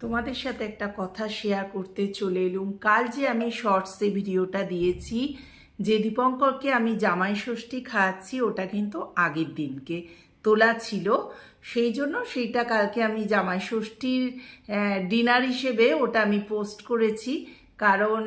তোমাদের সাথে একটা কথা শেয়ার করতে চলে এলুম। কাল যে আমি শর্টসে ভিডিওটা দিয়েছি, যে দীপঙ্করকে আমি জামাই ষষ্ঠী খাওয়াচ্ছি, ওটা কিন্তু আগের দিনকে তোলা ছিল। সেই জন্য সেইটা কালকে আমি জামাই ষষ্ঠীর ডিনার হিসেবে ওটা আমি পোস্ট করেছি। কারণ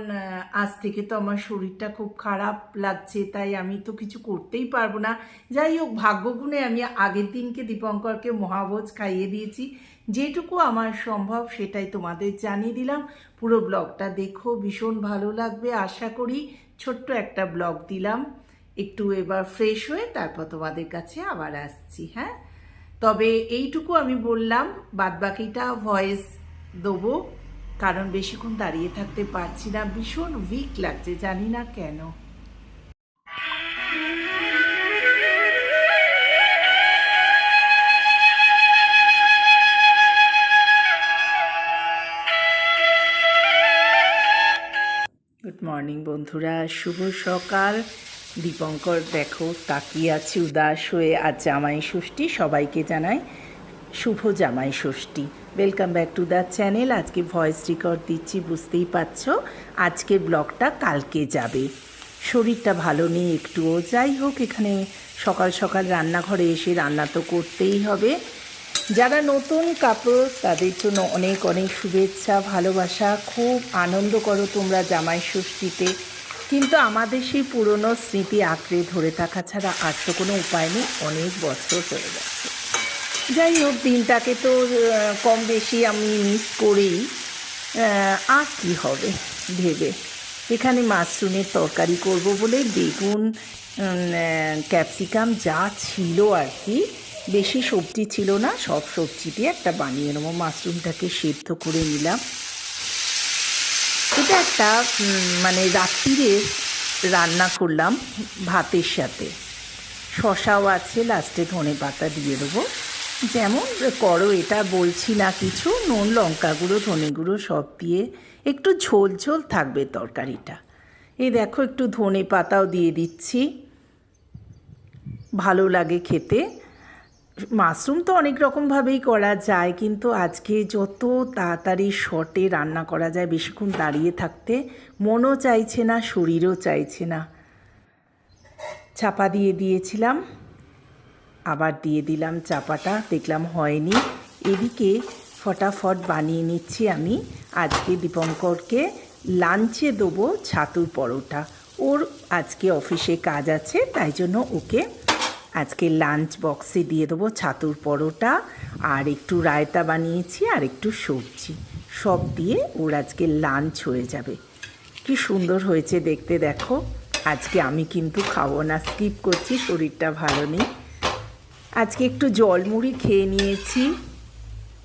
আজ থেকে তো আমার শরীরটা খুব খারাপ লাগছে, তাই আমি তো কিছু করতেই পারব না। যাই হোক, ভাগ্যগুণে আমি আগের দিনকে দীপঙ্করকে মহাভোজ খাইয়ে দিয়েছি। যেটুকু আমার সম্ভব সেটাই তোমাদের জানিয়ে দিলাম। পুরো ব্লগটা দেখো, ভীষণ ভালো লাগবে। আশা করি ছোট্ট একটা ব্লগ দিলাম। একটু এবার ফ্রেশ হয়ে তারপর তোমাদের কাছে আবার আসছি হ্যাঁ? তবে এইটুকু আমি বললাম, বাদবাকিটা ভয়েস দেবো। কারণ বেশিক্ষণ দাঁড়িয়ে থাকতে পারছি না, ভীষণ উইক লাগছে, জানি না কেন। গুড মর্নিং বন্ধুরা। শুভ সকাল। দীপঙ্কর, দেখো, তাকিয়ে আছে, উদাস হয়ে। আজ জামাই ষষ্ঠী সবাইকে জানাই শুভ Jamai Shashthi. Welcome back to the channel আজকে ভয়েস রেকর্ড দিচ্ছি, বুঝতেই পারছ? আজকের ব্লগটা কালকে যাবে। শরীরটা ভালো নেই একটুও। যাই হোক, এখানে সকাল সকাল রান্নাঘরে এসে রান্না তো করতেই হবে। যারা নতুন কাপড় তাদের জন্য অনেক অনেক শুভেচ্ছা, ভালোবাসা। খুব আনন্দ করো তোমরা জামাই ষষ্ঠীতে। কিন্তু আমাদের সেই পুরনো স্মৃতি আঁকড়ে ধরে থাকা ছাড়া আর তো কোনো উপায় নেই। অনেক বছর চলে যাচ্ছে যাই হোক, দিনটাকে তো কম বেশি আমি মিস করেই আর কী হবে ভেবে। এখানে মাশরুমের তরকারি করব বলে বেগুন ক্যাপসিকাম যা ছিল আর কি, বেশি সবজি ছিল না, সব সবজি দিয়ে একটা বানিয়ে নেব। মাশরুমটাকে সেদ্ধ করে নিলাম। এটা একটা মানে রাত্রিরে রান্না করলাম ভাতের সাথে। শশাও আছে, লাস্টে ধনে পাতা দিয়ে দেবো। যেমন করো, এটা বলছি না কিছু, নুন, লঙ্কা গুঁড়ো, ধনে গুঁড়ো সব দিয়ে একটু ঝোল ঝোল থাকবে তরকারিটা। এই দেখো, একটু ধনে পাতাও দিয়ে দিচ্ছি। ভালো লাগে খেতে। মাশরুম তো অনেক রকমভাবেই করা যায়, কিন্তু আজকে যত তাড়াতাড়ি শর্টে রান্না করা যায়, বেশিক্ষণ দাঁড়িয়ে থাকতে মনও চাইছে না, শরীরও চাইছে না। চাপা দিয়ে দিয়েছিলাম। আবার দিয়ে দিলাম চাপাটা, দেখলাম হয়নি। এদিকে ফটাফট বানিয়ে নিচ্ছি আমি। আজকে দীপঙ্করকে লাঞ্চে দেবো ছাতুর পরোটা। ওর আজকে অফিসে কাজ আছে, তাই জন্য ওকে আজকে লাঞ্চ বক্সে দিয়ে দেবো ছাতুর পরোটা। আর একটু রায়তা বানিয়েছি, আর একটু সবজি। সব দিয়ে ওর আজকে লাঞ্চ হয়ে যাবে। কি সুন্দর হয়েছে দেখতে, দেখো। আজকে আমি কিন্তু খাব না, স্কিপ করছি, শরীরটা ভালো নেই। আজকে একটু জল মুড়ি খেয়ে নিয়েছি।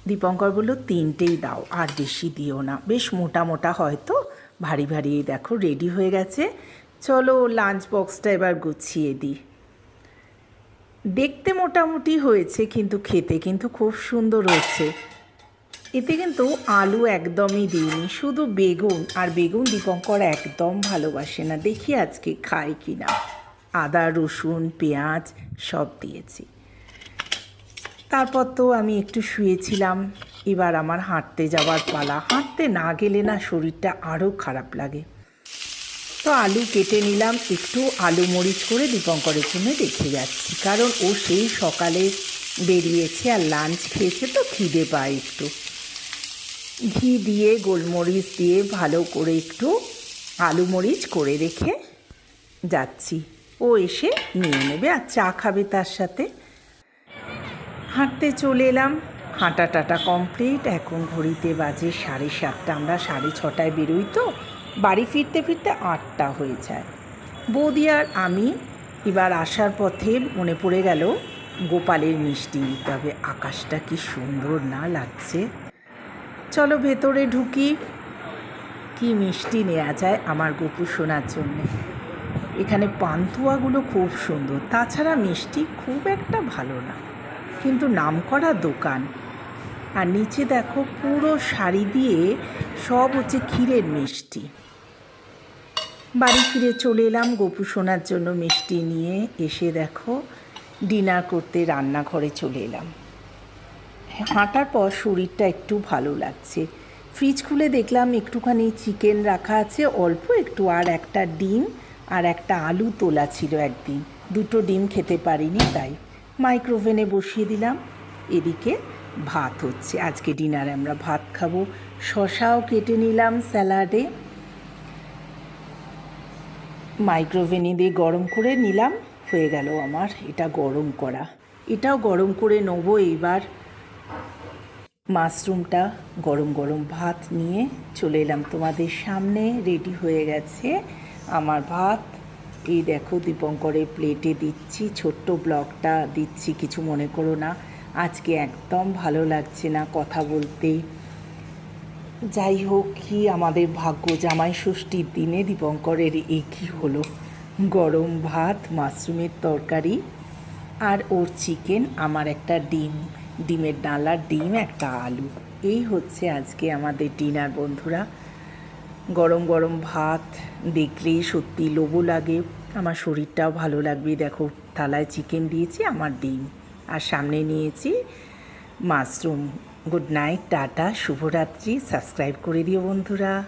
দীপঙ্কর বলল, তিনটেই দাও, আর বেশি দিও না। বেশ মোটা মোটা হয়তো ভারী ভারী দেখো রেডি হয়ে গেছে। চলো লাঞ্চ বক্সটা এবার গুছিয়ে দিই। দেখতে মোটামুটি হয়েছে, কিন্তু খেতে কিন্তু খুব সুন্দর হয়েছে। এতে কিন্তু আলু একদমই দিইনি, শুধু বেগুন, আর বেগুন দীপঙ্কর একদম ভালোবাসে না। দেখি আজকে খায় কি না আদা, রসুন, পেঁয়াজ সব দিয়েছি। তারপর তো আমি একটু শুয়েছিলাম। এবার আমার হাঁটতে যাওয়ার পালা। হাঁটতে না গেলে না শরীরটা আরও খারাপ লাগে। তো আলু কেটে নিলাম। একটু আলু মরিচ করে দীপঙ্করের জন্য রেখে যাচ্ছি। কারণ ও সেই সকালে বেরিয়েছে আর লাঞ্চ খেয়েছে তো খিদে পায় একটু। ঘি দিয়ে, গোলমরিচ দিয়ে ভালো করে একটু আলু মরিচ করে রেখে যাচ্ছি। ও এসে নিয়ে নেবে আর চা খাবে তার সাথে। হাঁটতে চলে এলাম। হাঁটা টাটা কমপ্লিট। এখন ঘড়িতে বাজে সাড়ে সাতটা। আমরা সাড়ে ছটায় বেরোই তো। বাড়ি ফিরতে ফিরতে আটটা হয়ে যায়। বৌদি আর আমি এবার আসার পথে মনে পড়ে গেল, গোপালের মিষ্টি নিতে হবে। আকাশটা কি সুন্দর না লাগছে। চলো ভেতরে ঢুকি। কি মিষ্টি নেওয়া যায় আমার গপু শোনার জন্যে। এখানে পান্তুয়াগুলো খুব সুন্দর। তাছাড়া মিষ্টি খুব একটা ভালো না। কিন্তু নামকরা দোকান। আর নিচে দেখো পুরো শাড়ি দিয়ে সব হচ্ছে ক্ষীরের মিষ্টি। বাড়ি ফিরে চলে এলাম গপু শোনার জন্য মিষ্টি নিয়ে। এসে দেখো ডিনার করতে রান্নাঘরে চলে এলাম। হাঁটার পর শরীরটা একটু ভালো লাগছে। ফ্রিজ খুলে দেখলাম একটুখানি চিকেন রাখা আছে, অল্প একটু, আর একটা ডিম আর একটা আলু তোলা ছিল একদিন। দুটো ডিম খেতে পারিনি, তাই। মাইক্রোওভেনে বসিয়ে দিলাম। এদিকে ভাত হচ্ছে। আজকে ডিনারে আমরা ভাত খাব। শশাও কেটে নিলাম স্যালাডে। মাইক্রোওভেনে দিয়ে গরম করে নিলাম। হয়ে গেল আমার। এটা গরম করা। এটাও গরম করে নেব এইবার। মাশরুমটা গরম গরম ভাত নিয়ে চলে এলাম। তোমাদের সামনে রেডি হয়ে গেছে আমার ভাত। এই দেখো দীপঙ্করের প্লেটে দিচ্ছি, ছোট্ট ব্লগটা দিচ্ছি, কিছু মনে করো না। আজকে একদম ভালো লাগছে না কথা বলতে। যাই হোক, কি আমাদের ভাগ্য জামাই ষষ্ঠীর দিনে দীপঙ্করের এ কী হলো? গরম ভাত, মাশরুমের তরকারি আর ওর চিকেন আমার একটা ডিম। ডিমের ডালার ডিম, একটা আলু। এই হচ্ছে আজকে আমাদের ডিনার বন্ধুরা। গরম গরম ভাত দেখলেই সত্যি লোভও লাগে। আমার শরীরটাও ভালো লাগবে। দেখো, থালায় চিকেন দিয়েছি, আমার ডিম। আর সামনে নিয়েছি মাশরুম গুড নাইট টাটা, শুভরাত্রি। সাবস্ক্রাইব করে দিও বন্ধুরা।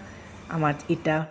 আমার এটা